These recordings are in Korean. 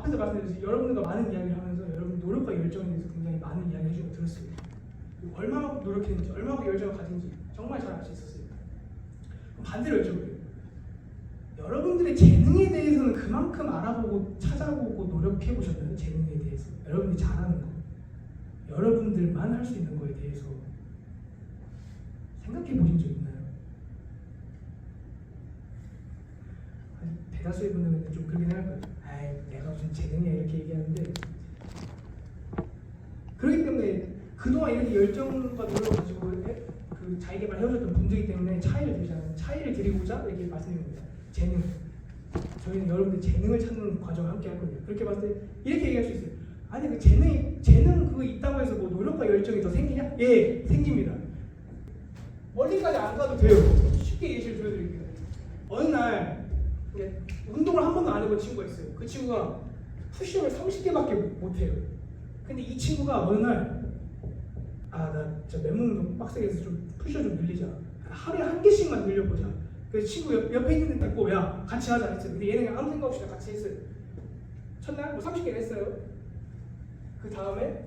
앞에서 말씀드렸듯이 여러분들과 많은 이야기를 하면서 여러분 노력과 열정에 대해서 굉장히 많은 이야기 해주고. 그리고 얼마만큼 노력했는지, 얼마만큼 열정을 가진지 정말 잘 알 수 있었어요. 반대로 여쭤볼게요. 여러분들의 재능에 대해서는 그만큼 알아보고 찾아보고 노력해 보셨나요? 재능에 대해서 여러분들이 잘하는 거, 여러분들만 할 수 있는 거에 대해서 생각해 보신 적 있나요? 대다수의 분들은 좀 그러긴 할 거예요. 내가 무슨 재능이야 이렇게 얘기하는데 그렇기 때문에 그동안 이렇게 열정과 노력을 가지고 해- 그 자기개발 해오셨던 분들이기 때문에 차이를 드리잖아요. 차이를 드리고자 이렇게 말씀드립니다. 재능. 저희는 여러분들 재능을 찾는 과정을 함께 할 거예요. 그렇게 봤을 때 이렇게 얘기할 수 있어요. 아니 그 재능이 재능 그거 있다고 해서 뭐 노력과 열정이 더 생기냐? 예, 생깁니다. 멀리까지 안 가도 돼요. 쉽게 예시를 들어드릴게요. 어느 날 이게 운동을 한 번도 안 해본 친구가 있어요. 그 친구가 푸시업을 30개밖에 못해요. 근데 이 친구가 어느 날 아 나 진짜 맨몸 운동 빡세게 해서 좀 푸시업 좀 늘리자. 하루에 한 개씩만 늘려보자. 그래서 친구 옆, 옆에 있는 애 데리고 야 같이 하자 했어요. 근데 얘는 아무 생각 없이 같이 했어요. 첫날 뭐 30개를 했어요. 그 다음에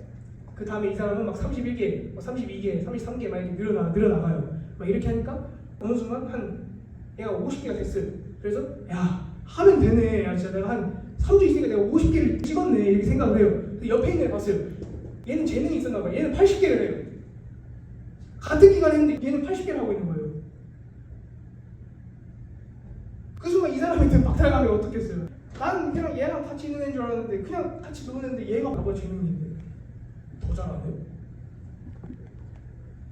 그 다음에 이 사람은 막 31개, 뭐 32개, 33개 막 이렇게 늘어나 늘어나가요. 막 이렇게 하니까 어느 순간 한 얘가 50개가 됐어요. 그래서 야 하면 되네. 야 진짜 내가 한 3주 있으니까 내가 50개를 찍었네 이렇게 생각을 해요. 옆에 있는 애 봤어요. 얘는 재능이 있었나 봐요. 얘는 80개를 해요. 같은 기간 했는데 얘는 80개를 하고 있는 거예요. 그 순간 이 사람한테 박탈감이 어떻겠어요? 난 그냥 얘랑 같이 있는 애인 줄 알았는데 그냥 같이 노는데 얘가 나보다 재능인데 더 잘하네.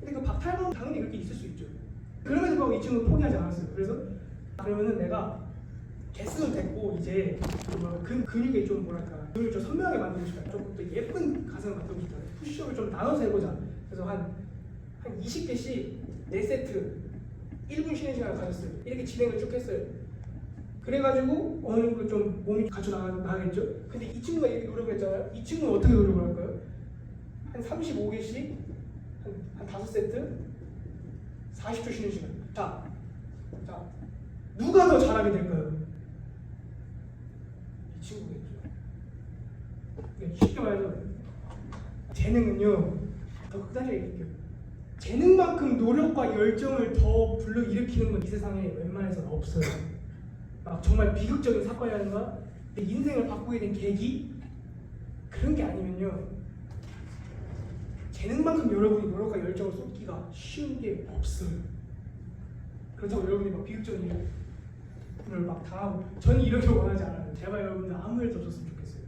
근데 그 박탈감 당연히 그렇게 있을 수 있죠. 그럼에도 불구하고 이 친구는 포기하지 않았어요. 그래서 아, 그러면은 내가 개수는 됐고 이제 그 근육에 좀 뭐랄까 근육을 좀 선명하게 만들고 싶다. 조금 더 예쁜 가슴을 만들고 싶다. 푸시업을 좀 나눠서 해보자. 그래서 한 한 20개씩 4세트 1분 쉬는 시간을 가졌어요. 이렇게 진행을 쭉 했어요. 그래가지고 어느 정도 좀 몸이 갖춰 나가, 나가겠죠. 근데 이 친구가 이렇게 노력을 했잖아요. 이 친구는 어떻게 노력을 할까요? 한 35개씩 한, 한 5세트 40초 쉬는 시간. 자, 자 누가 더 잘하게 될까요? 이 친구겠죠. 그러니까 쉽게 말해서 재능은요 더 극단적으로 얘기할게요. 재능만큼 노력과 열정을 더 불러일으키는 건 이 세상에 웬만해서는 없어요. 막 정말 비극적인 사건이라든가 내 인생을 바꾸게 된 계기 그런 게 아니면요 재능만큼 여러분이 노력과 열정을 쏟기가 쉬운 게 없어요. 그렇다고 여러분이 막 비극적인 일 을막 당하고 저는 이렇게 원하지 않아요. 제발 여러분들 아무 일도 없었으면 좋겠어요.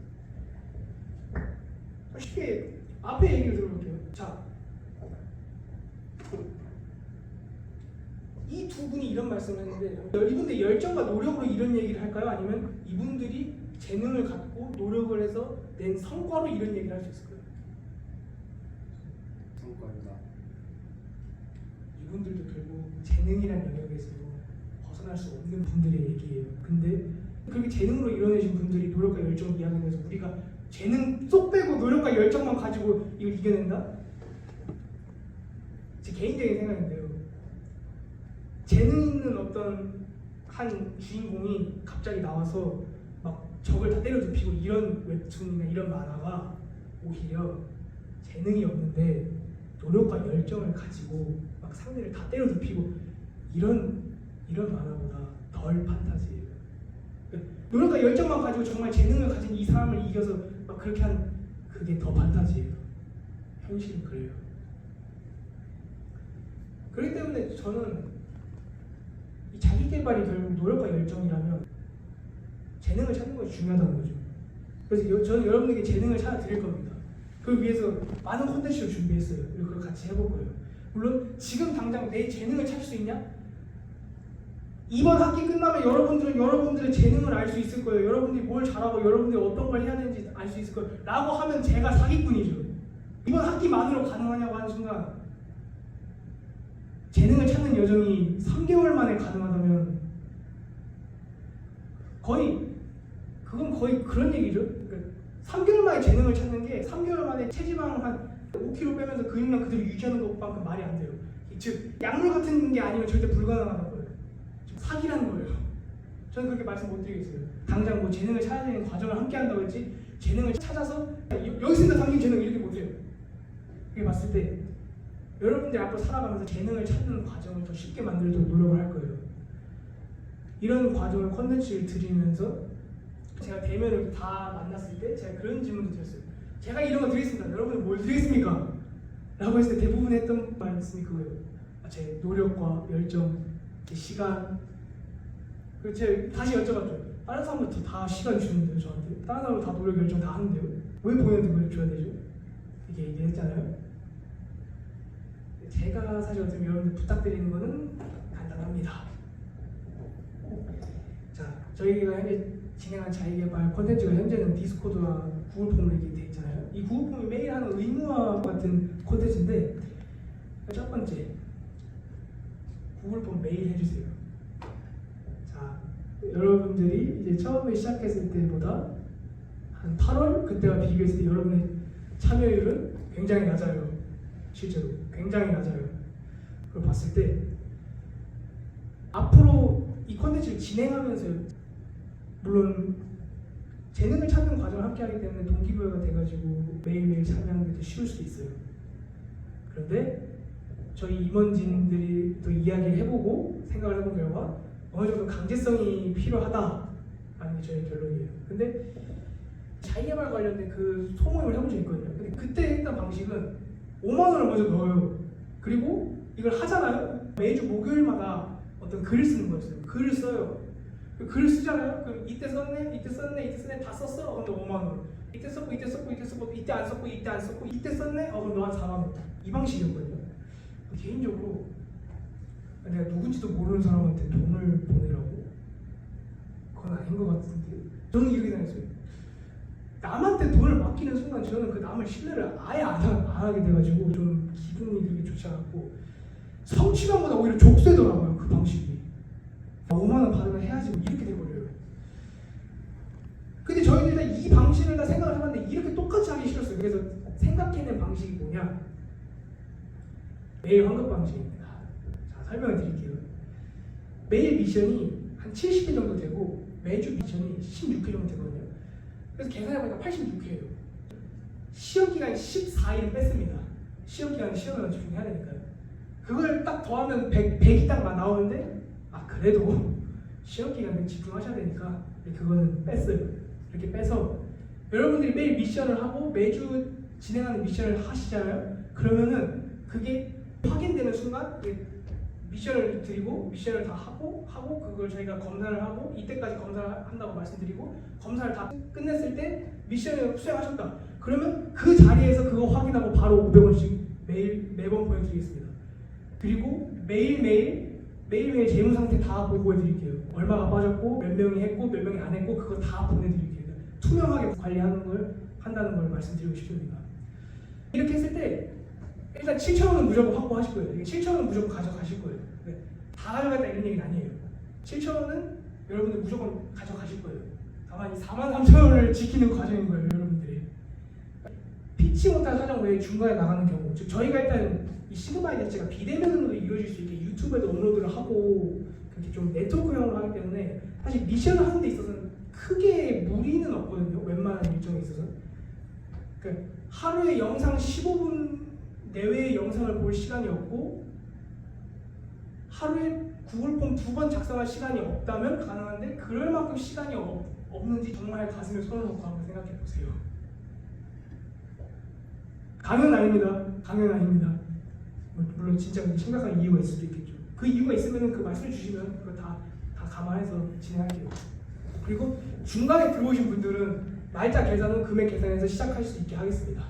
쉽게 앞에 얘기를 들어볼게요. 자, 이 두 분이 이런 말씀을 했는데 이분들 열정과 노력으로 이런 얘기를 할까요? 아니면 이분들이 재능을 갖고 노력을 해서 낸 성과로 이런 얘기를 할 수 있을까요? 성과입니다. 이분들도 결국 재능이라는 영역에서 벗어날 수 없는 분들의 얘기예요. 근데 그렇게 재능으로 이뤄내신 분들이 노력과 열정을 이야기해서 우리가 재능 쏙 빼고 노력과 열정만 가지고 이걸 이겨낸다? 제 개인적인 생각인데요. 재능 있는 어떤 한 주인공이 갑자기 나와서 막 적을 다 때려 눕히고 이런 웹툰이나 이런 만화가 오히려 재능이 없는데 노력과 열정을 가지고 막 상대를 다 때려 눕히고 이런 이런 만화보다 덜 판타지예요. 노력과 열정만 가지고 정말 재능을 가진 이 사람을 이겨서 막 그렇게 하는 그게 더 판타지예요. 현실은 그래요. 그렇기 때문에 저는 이 자기 개발이 결국 노력과 열정이라면 재능을 찾는 것이 중요하다는 거죠. 그래서 여- 저는 여러분에게 재능을 찾아 드릴 겁니다. 그 위해서 많은 콘텐츠를 준비했어요. 그리고 그걸 같이 해볼 거예요. 물론 지금 당장 내 재능을 찾을 수 있냐? 이번 학기 끝나면 여러분들은 여러분들의 재능을 알 수 있을 거예요. 여러분들이 뭘 잘하고 여러분들이 어떤 걸 해야 되는지 알 수 있을 거예요. 라고 하면 제가 사기꾼이죠. 이번 학기만으로 가능하냐고 하는 순간 재능을 찾는 여정이 3개월 만에 가능하다면 거의 그건 거의 그런 얘기죠. 그러니까 3개월 만에 재능을 찾는 게 3개월 만에 체지방을 한 5kg 빼면서 근육량 그대로 유지하는 것만큼 말이 안 돼요. 즉 약물 같은 게 아니면 절대. 즉 사기라는 거예요. 저는 그렇게 말씀 못 드리겠어요. 당장 뭐 재능을 찾아야 되는 과정을 함께 한다고 했지 재능을 찾아서 여- 여기 있습니다 당신 재능 이렇게 못해요. 이렇게 봤을 때 여러분들이 앞으로 살아가면서 재능을 찾는 과정을 더 쉽게 만들도록 노력을 할 거예요. 이런 과정을 컨텐츠를 드리면서 제가 대면을 다 만났을 때 제가 그런 질문도 드렸어요. 제가 이런 거 드리겠습니다. 여러분은 뭘 드리겠습니까? 라고 했을 때 대부분 했던 말씀이 그거예요. 아, 제 노력과 열정, 제 시간. 그리고 제가 다시 여쭤봤죠. 다른 사람들 다 시간 주는데요, 저한테. 다른 사람들 다 노력, 열정 다 하는데요. 왜 본인한테 그걸 줘야 되죠? 이렇게 얘기했잖아요. 제가 사실 어떻게 여러분들 부탁드리는 거는 간단합니다. 자, 저희가 현재 진행한 자기개발 콘텐츠가 현재는 디스코드와 구글 폼으로 이렇게 돼 있잖아요. 이 구글 폼이 매일 하는 의무화 같은 콘텐츠인데 첫 번째 구글 폼 매일 해주세요. 자, 여러분들이 이제 처음에 시작했을 때보다 한 8월 그때와 비교했을 때 여러분의 참여율은 굉장히 낮아요. 실제로 굉장히 낮아요. 그걸 봤을 때 앞으로 이 콘텐츠를 진행하면서요. 물론 재능을 찾는 과정을 함께 하기 때문에 동기부여가 돼가지고 매일매일 참여하는 게 더 쉬울 수도 있어요. 그런데 저희 임원진들이 또 이야기를 해보고 생각을 해본 결과 어느 정도 강제성이 필요하다라는 게 저희 결론이에요. 근데 자기개발 관련된 그 소모임을 해본 적이 있거든요. 근데 그때 했던 방식은 5만 원을 먼저 넣어요. 그리고 이걸 하잖아요. 매주 목요일마다 어떤 글을 쓰는 거였어요. 글을 써요. 그 글을 쓰잖아요. 그럼 이때 썼네, 이때 썼네, 이때 썼네 다 썼어. 너 5만 원. 이때 썼고, 이때 썼고, 이때 썼고, 이때 안 썼고, 이때 안 썼고, 이때 썼네. 어 그럼 너한 4만 원. 이 방식이었거든요. 개인적으로 내가 누군지도 모르는 사람한테 돈을 보내라고? 그건 아닌 것 같은데. 저는 이렇게 생각했어요. 남한테 돈을 맡기는 순간 저는 그 남을 신뢰를 아예 안, 하, 안 하게 돼가지고 좀 기분이 되게 좋지 않았고 성취감보다 오히려 족쇄더라고요 그 방식이 5만 원 받으면 해야지 뭐 이렇게 돼버려요 근데 저희는 일단 이 방식을 다 생각을 해봤는데 이렇게 똑같이 하기 싫었어요 그래서 생각해낸 방식이 뭐냐 매일 환급 방식입니다 자 설명을 드릴게요 매일 미션이 한 70회 정도 되고 매주 미션이 16회 정도 되거든요 그래서 계산해보니까 86회예요. 시험 기간이 14일 뺐습니다. 시험 기간에 시험을 집중해야 되니까요. 그걸 딱 더하면 100, 100이 딱 나오는데 아 그래도 시험 기간에 집중하셔야 되니까 그거는 뺐어요. 이렇게 빼서 여러분들이 매일 미션을 하고 매주 진행하는 미션을 하시잖아요. 그러면은 그게 확인되는 순간 미션을 드리고 미션을 다 하고 하고 그걸 저희가 검사를 하고 이때까지 검사를 한다고 말씀드리고 검사를 다 끝냈을 때 미션을 수행하셨다. 그러면 그 자리에서 그거 확인하고 바로 500원씩 매일 매번 보내드리겠습니다. 그리고 매일매일 매일매일 재무 상태 다 보고해 드릴게요. 얼마가 빠졌고 몇 명이 했고 몇 명이 안 했고 그거 다 보내드릴게요. 투명하게 관리하는 걸 한다는 걸 말씀드리고 싶습니다. 이렇게 했을 때 일단 7천 원은 무조건 확보하실 거예요. 이게 7천 원은 무조건 가져가실 거예요. 네. 다 가져갔다 이런 얘기는 아니에요. 7천 원은 여러분들 무조건 가져가실 거예요. 다만 이 4만 3천 원을 지키는 과정인 거예요, 여러분들이. 피치 못한 사정 외에 중간에 나가는 경우, 즉 저희가 일단 이 시그마이 자체가 비대면으로 이루어질 수 있게 유튜브에도 업로드를 하고 그렇게 좀 네트워크형으로 하기 때문에 사실 미션을 하는 데 있어서는 크게 무리는 없거든요. 웬만한 일정에 있어서. 그 하루에 영상 15분 내외의 영상을 볼 시간이 없고 하루에 구글 폼 두 번 작성할 시간이 없다면 가능한데 그럴 만큼 시간이 없, 없는지 정말 가슴에 손을 놓고 한번 생각해 보세요. 강요는 아닙니다. 강요는 아닙니다. 물론 진짜 심각한 이유가 있을 수도 있겠죠. 그 이유가 있으면 그 말씀해 주시면 그거 다, 다 감안해서 진행할게요. 그리고 중간에 들어오신 분들은 날짜 계산은 금액 계산해서 시작할 수 있게 하겠습니다.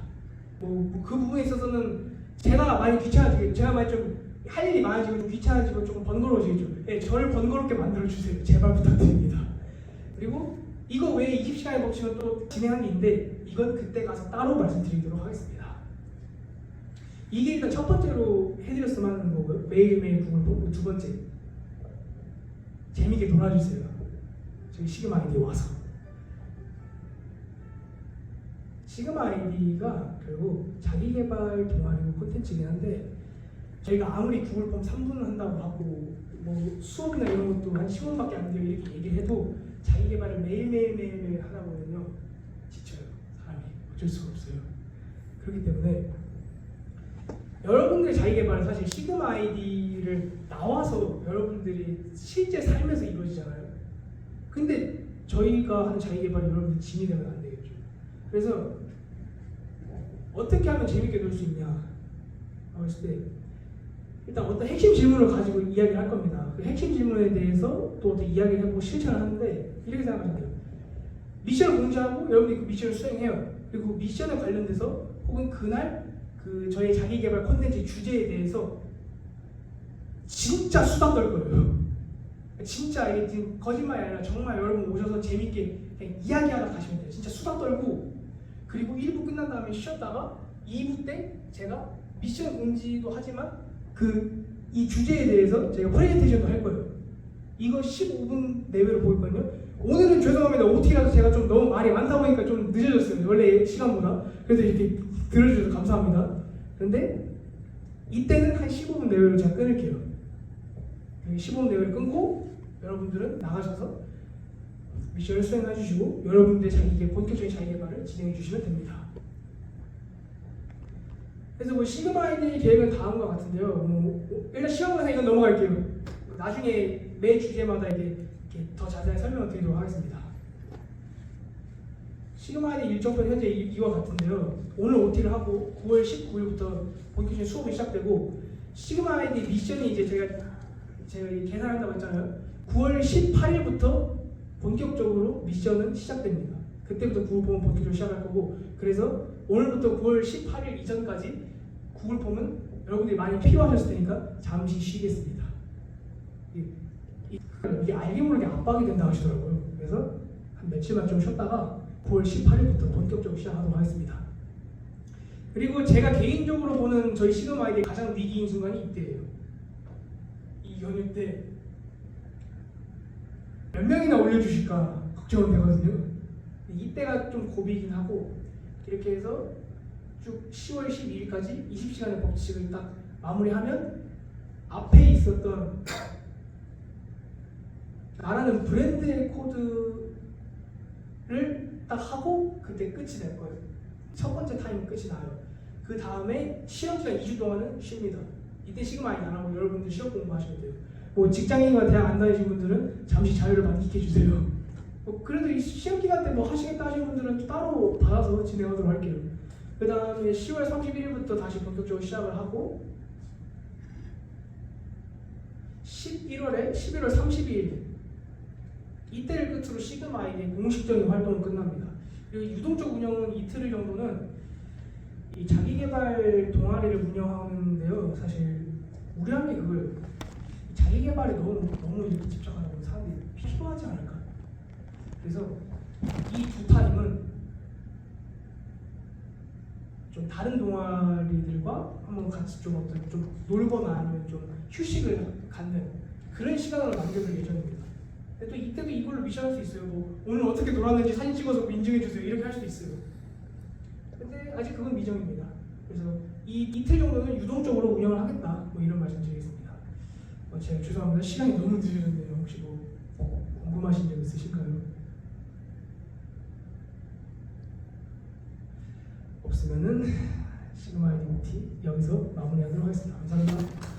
뭐 그 부분에 있어서는 제가 많이 귀찮아지고 제가 많이 좀 할 일이 많아지고 좀 귀찮아지고 조금 번거로워지겠죠. 예, 저를 번거롭게 만들어 주세요. 제발 부탁드립니다. 그리고 이거 외에 20시간의 법칙은 또 진행한 게 있는데 이건 그때 가서 따로 말씀드리도록 하겠습니다. 이게 일단 첫 번째로 해드렸으면 하는 거고요. 매일매일 구글 보고 두 번째 재밌게 놀아주세요. 저희 시그마 아이디 와서 시그마 아이디가 결국 자기 개발 동아리 콘텐츠이긴 한데 저희가 아무리 구글 폼 3분을 한다고 하고 뭐 수업이나 이런 것도 한 10원밖에 안 돼요. 이렇게 얘기를 해도 자기 개발을 매일매일 매일매일 하다 보면요. 지쳐요. 사람이. 어쩔 수가 없어요. 그렇기 때문에 여러분들의 자기 개발은 사실 시그마 아이디를 나와서 여러분들이 실제 삶에서 이루어지잖아요. 근데 저희가 하는 자기 개발이 여러분들 짐이 되면 안 되겠죠. 그래서 어떻게 하면 재밌게 놀 수 있냐 했을 때 일단 어떤 핵심 질문을 가지고 이야기를 할 겁니다. 그 핵심 질문에 대해서 또 어떤 이야기를 해보고 실천을 하는데 이렇게 생각하시면 돼요. 미션을 공지하고 여러분들이 그 미션을 수행해요. 그리고 그 미션에 관련돼서 혹은 그날 그 저희 자기 개발 콘텐츠 주제에 대해서 진짜 수다 떨 거예요. 진짜 이게 지금 거짓말이 아니라 정말 여러분 오셔서 재밌게 이야기하다 가시면 돼요. 진짜 수다 떨고 그리고 1부 끝난 다음에 쉬었다가 2부 때 제가 미션 공지도 하지만 그 이 주제에 대해서 제가 프레젠테이션도 할 거예요. 이거 15분 내외로 보였거든요. 오늘은 죄송합니다. OT라서 제가 좀 너무 말이 많다 보니까 좀 늦어졌어요. 원래 시간보다. 그래서 이렇게 들어주셔서 감사합니다. 그런데 이때는 한 15분 내외로 제가 끊을게요. 15분 내외로 끊고 여러분들은 나가셔서 미션을 수행해 주시고 여러분들의 자기 개 본격적인 자기 개발을 진행해 주시면 됩니다. 그래서 뭐 시그마 아이디 계획은 다음과 같은데요. 뭐 일단 시험에서 이건 넘어갈게요. 나중에 매 주제마다 이게 더 자세히 설명을 드리도록 하겠습니다. 시그마 아이디 일정표는 현재 이- 이와 같은데요. 오늘 OT를 하고 9월 19일부터 본격적인 수업이 시작되고 시그마 아이디 미션이 이제 제가 제가 이 계산한다고 했잖아요. 9월 18일부터 본격적으로 미션은 시작됩니다. 그때부터 구글 폼은 본격적으로 시작할 거고 그래서 오늘부터 9월 18일 이전까지 구글 폼은 여러분들이 많이 필요하셨을 테니까 잠시 쉬겠습니다. 이- 이- 이게 알게 모르게 압박이 된다 하시더라고요. 그래서 한 며칠만 좀 쉬었다가 9월 18일부터 본격적으로 시작하도록 하겠습니다. 그리고 제가 개인적으로 보는 저희 시그마 아이디의 가장 위기인 순간이 이때예요. 이 연휴 때 몇 명이나 올려주실까 걱정은 되거든요. 이때가 좀 고비긴 하고 이렇게 해서 쭉 10월 12일까지 20시간의 법칙을 딱 마무리하면 앞에 있었던 나라는 브랜드의 코드를 딱 하고 그때 끝이 될 거예요. 첫 번째 타임 끝이 나요. 그 다음에 시험 기간 2주 동안은 쉽니다. 이때 시그마 아이 안 하고 여러분들 시험 공부하시면 돼요. 뭐 직장인과 대학 안 다니신 분들은 잠시 자유를 만끽해 주세요. 뭐 그래도 이 시험 기간 때 뭐 하시겠다 하시는 분들은 따로 받아서 진행하도록 할게요. 그 다음에 10월 31일부터 다시 본격적으로 시작을 하고 11월에 11월 30일 이때를 끝으로 시그마 아이의 공식적인 활동은 끝납니다. 그리고 유동적 운영은 이틀 정도는 이 자기개발 동아리를 운영하는데요. 사실. 자기개발에 너무 너무 이렇게 집착하다 보면 사람들이 피로하지 않을까. 그래서 이 두 타임은 좀 다른 동아리들과 한번 같이 좀 어떤 좀 놀거나 아니면 좀 휴식을 갖는 그런 시간을 남겨둘 예정입니다. 또 이때도 이걸로 미션할 수 있어요. 뭐 오늘 어떻게 놀았는지 사진 찍어서 인증해 주세요. 이렇게 할 수도 있어요. 근데 아직 그건 미정입니다. 그래서 이 이틀 정도는 유동적으로 운영을 하겠다. 뭐 이런 말씀드리겠습니다. 어, 제가 죄송합니다. 시간이 너무 늦으셨네요. 혹시 뭐 궁금하신 점 있으실까요? 없으면은 시그마 아이디티 여기서 마무리하도록 하겠습니다. 감사합니다.